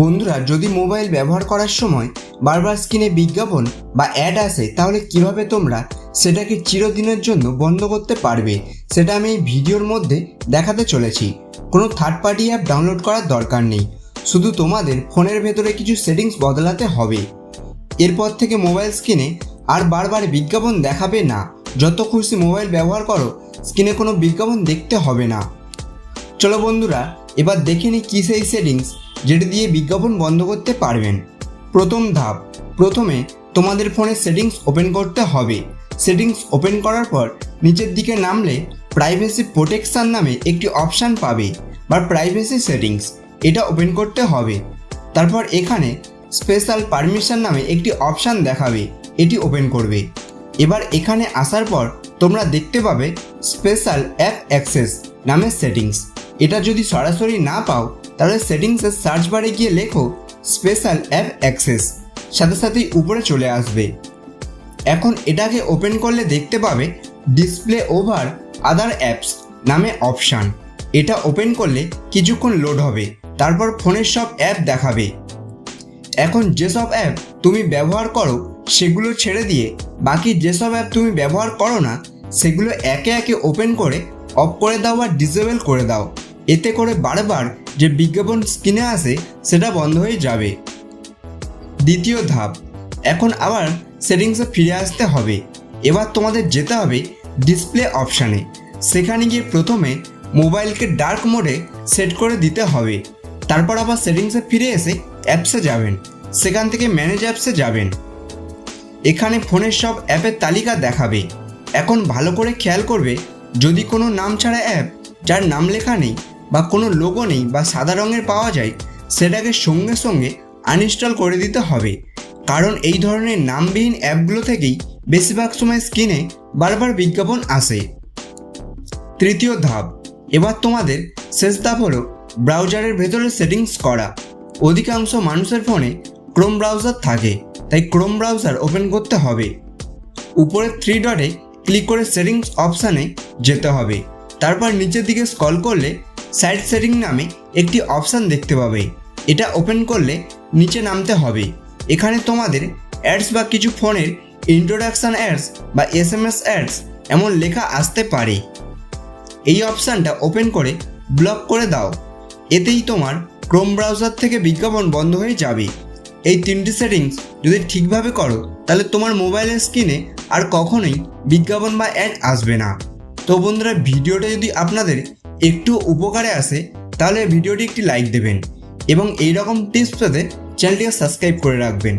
বন্ধুরা, যদি মোবাইল ব্যবহার করার সময় বারবার স্ক্রিনে বিজ্ঞাপন বা অ্যাড আসে, তাহলে কীভাবে তোমরা সেটাকে চিরদিনের জন্য বন্ধ করতে পারবে, সেটা আমি এই ভিডিওর মধ্যে দেখাতে চলেছি। কোনো থার্ড পার্টি অ্যাপ ডাউনলোড করার দরকার নেই। শুধু তোমাদের ফোনের ভেতরে কিছু সেটিংস বদলাতে হবে। এরপর থেকে মোবাইল স্ক্রিনে আর বারবার বিজ্ঞাপন দেখাবে না। যত খুশি মোবাইল ব্যবহার করো, স্ক্রিনে কোনো বিজ্ঞাপন দেখতে হবে না। চলো বন্ধুরা, এবার দেখে নিই কী সেই সেটিংস যেটা দিয়ে বিজ্ঞাপন বন্ধ করতে পারবেন। প্রথম ধাপ, প্রথমে তোমাদের ফোনে সেটিংস ওপেন করতে হবে। সেটিংস ওপেন করার পর নিচের দিকে নামলে প্রাইভেসি প্রোটেকশন নামে একটি অপশান পাবে বা প্রাইভেসি সেটিংস, এটা ওপেন করতে হবে। তারপর এখানে স্পেশাল পারমিশন নামে একটি অপশান দেখাবে, এটি ওপেন করবে। এবার এখানে আসার পর তোমরা দেখতে পাবে স্পেশাল অ্যাপ অ্যাক্সেস নামের সেটিংস। এটা যদি সরাসরি না পাও তাহলে সেটিংসের সার্চ বারে গিয়ে লেখো স্পেশাল অ্যাপ অ্যাক্সেস সাথে সাথেই উপরে চলে আসবে। এখন এটাকে ওপেন করলে দেখতে পাবে ডিসপ্লে ওভার আদার অ্যাপস নামে অপশান এটা ওপেন করলে কিছুক্ষণ লোড হবে, তারপর ফোনের সব অ্যাপ দেখাবে। এখন যেসব অ্যাপ তুমি ব্যবহার করো, সেগুলো ছেড়ে দিয়ে বাকি যেসব অ্যাপ তুমি ব্যবহার করো না, সেগুলো একে একে ওপেন করে অফ করে দাও বা ডিসেবল করে দাও। এতে করে বারবার যে বিজ্ঞাপন স্ক্রিনে আসে সেটা বন্ধ হয়ে যাবে। দ্বিতীয় ধাপ, এখন আবার সেটিংসে ফিরে আসতে হবে। এবার তোমাদের যেতে হবে ডিসপ্লে অপশানে। সেখানে গিয়ে প্রথমে মোবাইলকে ডার্ক মোডে সেট করে দিতে হবে। তারপর আবার সেটিংসে ফিরে এসে অ্যাপসে যাবেন। সেখান থেকে ম্যানেজ অ্যাপসে যাবেন। এখানে ফোনের সব অ্যাপের তালিকা দেখাবে। এখন ভালো করে খেয়াল করবে, যদি কোনো নাম ছাড়া অ্যাপ, যার নাম লেখা নেই বা কোনো লোগো নেই বা সাদা রঙের পাওয়া যায়, সেটাকে সঙ্গে সঙ্গে আনইনস্টল করে দিতে হবে। কারণ এই ধরনের নামবিহীন অ্যাপগুলো থেকেই বেশিরভাগ সময় স্ক্রিনে বারবার বিজ্ঞাপন আসে। তৃতীয় ধাপ, এবার তোমাদের শেষ ধাপ হলো ব্রাউজারের ভেতরে সেটিংস করা। অধিকাংশ মানুষের ফোনে ক্রোম ব্রাউজার থাকে, তাই ক্রোম ব্রাউজার ওপেন করতে হবে। উপরে থ্রি ডটে ক্লিক করে সেটিংস অপশানে যেতে হবে। তারপর নিচের দিকে স্কল করলে সাইড সেটিং নামে একটি অপশান দেখতে পাবে। এটা ওপেন করলে নিচে নামতে হবে। এখানে তোমাদের অ্যাডস বা কিছু ফোনের ইন্ট্রোডাকশান অ্যাডস বা এস এম এস অ্যাডস এমন লেখা আসতে পারে। এই অপশানটা ওপেন করে ব্লক করে দাও। এতেই তোমার ক্রোম ব্রাউজার থেকে বিজ্ঞাপন বন্ধ হয়ে যাবে। এই তিনটি সেটিংস যদি ঠিকভাবে করো, তাহলে তোমার মোবাইলের স্ক্রিনে আর কখনোই বিজ্ঞাপন বা অ্যাড আসবে না। তো বন্ধুরা, ভিডিওটা যদি আপনাদের একটু উপকারে আসে, তাহলে ভিডিওটি একটি লাইক দেবেন এবং এইরকম টিপস পেতে চ্যানেলটিকে সাবস্ক্রাইব করে রাখবেন।